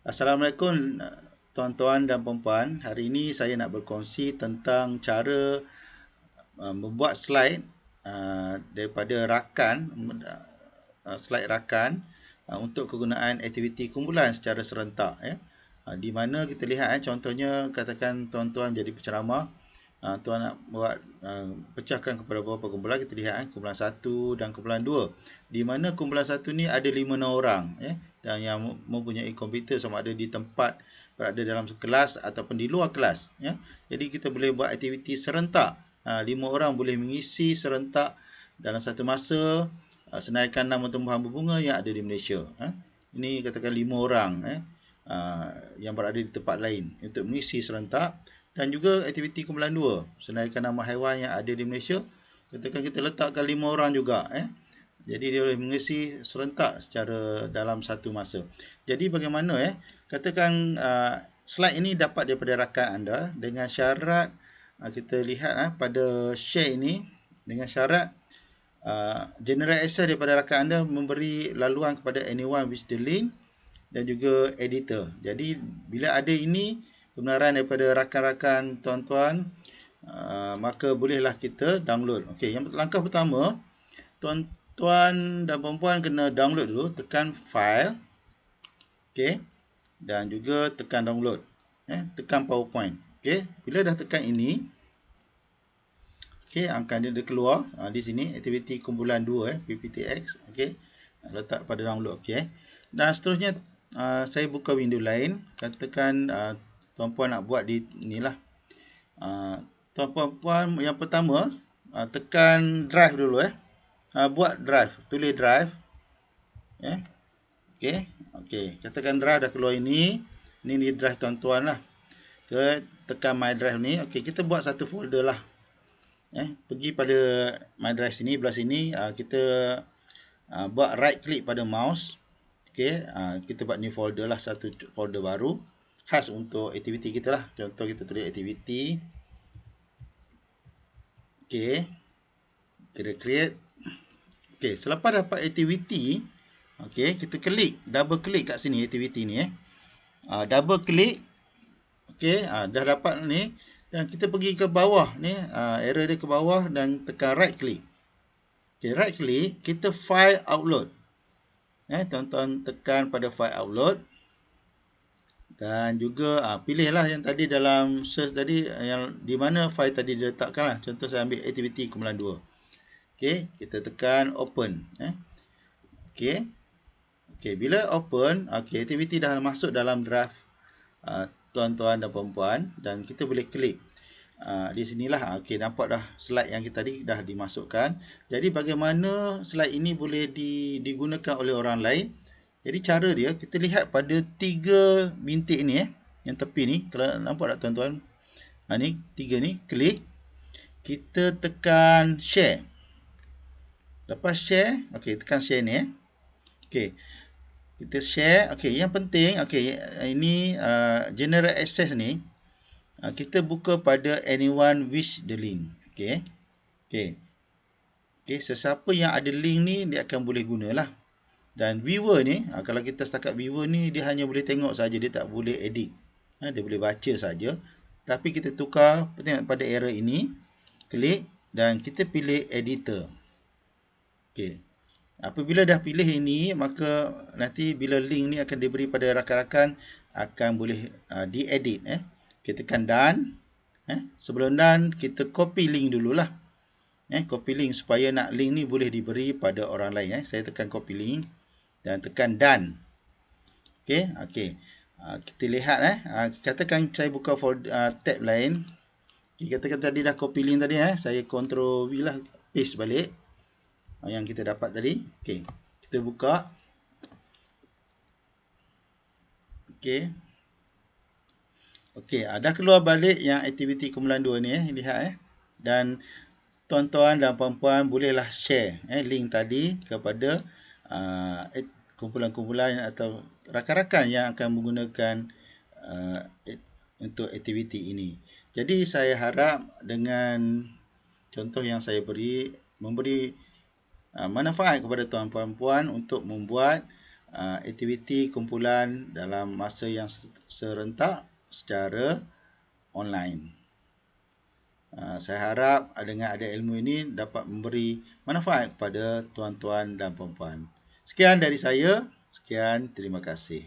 Assalamualaikum tuan-tuan dan puan-puan. Hari ini saya nak berkongsi tentang cara uh, membuat slide uh, daripada rakan uh, slide rakan untuk kegunaan aktiviti kumpulan secara serentak ya. Di mana kita lihat eh, contohnya katakan tuan-tuan jadi penceramah uh, tuan nak buat uh, pecahkan kepada beberapa kumpulan. Kita lihat eh, kumpulan 1 dan kumpulan 2 di mana kumpulan 1 ni ada 5 orang ya dan yang mempunyai komputer sama ada di tempat berada dalam kelas ataupun di luar kelas ya. Jadi kita boleh buat aktiviti serentak. Ha, lima orang boleh mengisi serentak dalam satu masa ha, senaikan nama tumbuhan berbunga yang ada di Malaysia ha. ini katakan lima orang eh ha, yang berada di tempat lain untuk mengisi serentak dan juga aktiviti kumpulan dua senaikan nama haiwan yang ada di Malaysia katakan kita letakkan lima orang juga eh jadi dia boleh mengisi serentak secara dalam satu masa. Jadi bagaimana eh? Katakan uh, slide ini dapat daripada rakan anda dengan syarat uh, kita lihat uh, pada share ini dengan syarat uh, general access daripada rakan anda memberi laluan kepada anyone with the link dan juga editor. Jadi bila ada ini kebenaran daripada rakan-rakan tuan-tuan uh, maka bolehlah kita download. Okey, yang langkah pertama tuan tuan dan perempuan kena download dulu tekan file okey dan juga tekan download eh tekan powerpoint okey bila dah tekan ini okey akan dia keluar ha, di sini aktiviti kumpulan 2 eh pptx okey letak pada download okey dan seterusnya uh, saya buka window lain katakan uh, tuan puan nak buat di inilah. Uh, tuan puan yang pertama uh, tekan drive dulu eh. Uh, buat drive tulis drive yeah. okey okey. Katakan drive dah keluar ini ini ni drive tuan-tuan lah. Ke tekan my drive ni okey kita buat satu folder lah. Eh pergi pada my drive sini belah sini uh, kita uh, buat right click pada mouse. Okey uh, kita buat new folder lah satu folder baru khas untuk aktiviti kita lah contoh kita tulis aktiviti okey kita create Okey, selepas dapat aktiviti, okey, kita klik, double klik kat sini aktiviti ni eh. Uh, double klik. Okey, uh, dah dapat ni dan kita pergi ke bawah ni, uh, arrow dia ke bawah dan tekan right click. Okey, right click, kita file upload. Eh, tuan-tuan tekan pada file upload. Dan juga uh, pilihlah yang tadi dalam search tadi yang di mana file tadi diletakkan lah. Contoh saya ambil aktiviti kumpulan 2. Okey, kita tekan open eh. Okey. Okey, bila open, okey, aktiviti dah masuk dalam draft uh, tuan-tuan dan puan-puan dan kita boleh klik. Uh, di sinilah okey nampak dah slide yang kita tadi dah dimasukkan. Jadi bagaimana slide ini boleh di, digunakan oleh orang lain? Jadi cara dia kita lihat pada tiga bintik ni eh yang tepi ni kalau nampak tak tuan-tuan? Ha ni tiga ni klik kita tekan share. Lepas share, okey tekan share ni eh. Okey. Kita share. Okey, yang penting okey ini uh, general access ni uh, kita buka pada anyone wish the link. Okey. Okey. Okey, sesiapa yang ada link ni dia akan boleh gunalah. Dan viewer ni, uh, kalau kita setakat viewer ni dia hanya boleh tengok saja dia tak boleh edit. Ha, dia boleh baca saja. Tapi kita tukar tengok pada error ini, klik dan kita pilih editor. Okey. Apabila dah pilih ini, maka nanti bila link ni akan diberi pada rakan-rakan akan boleh uh, diedit eh. Kita tekan done. Eh, sebelum done kita copy link dululah. Eh, copy link supaya nak link ni boleh diberi pada orang lain eh. Saya tekan copy link dan tekan done. Okey, okey. Uh, kita lihat eh, uh, katakan saya buka folder uh, tab lain. Okay, katakan tadi dah copy link tadi eh, saya control V lah paste balik yang kita dapat tadi. Okey. Kita buka. Okey. Okey, ada keluar balik yang aktiviti kumpulan 2 ni eh, lihat eh. Dan tuan-tuan dan puan-puan bolehlah share eh link tadi kepada uh, kumpulan-kumpulan atau rakan-rakan yang akan menggunakan uh, untuk aktiviti ini. Jadi saya harap dengan contoh yang saya beri memberi Ah, manfaat kepada tuan puan-puan untuk membuat uh, aktiviti kumpulan dalam masa yang serentak secara online. Uh, saya harap dengan ada ilmu ini dapat memberi manfaat kepada tuan-tuan dan puan-puan. Sekian dari saya. Sekian, terima kasih.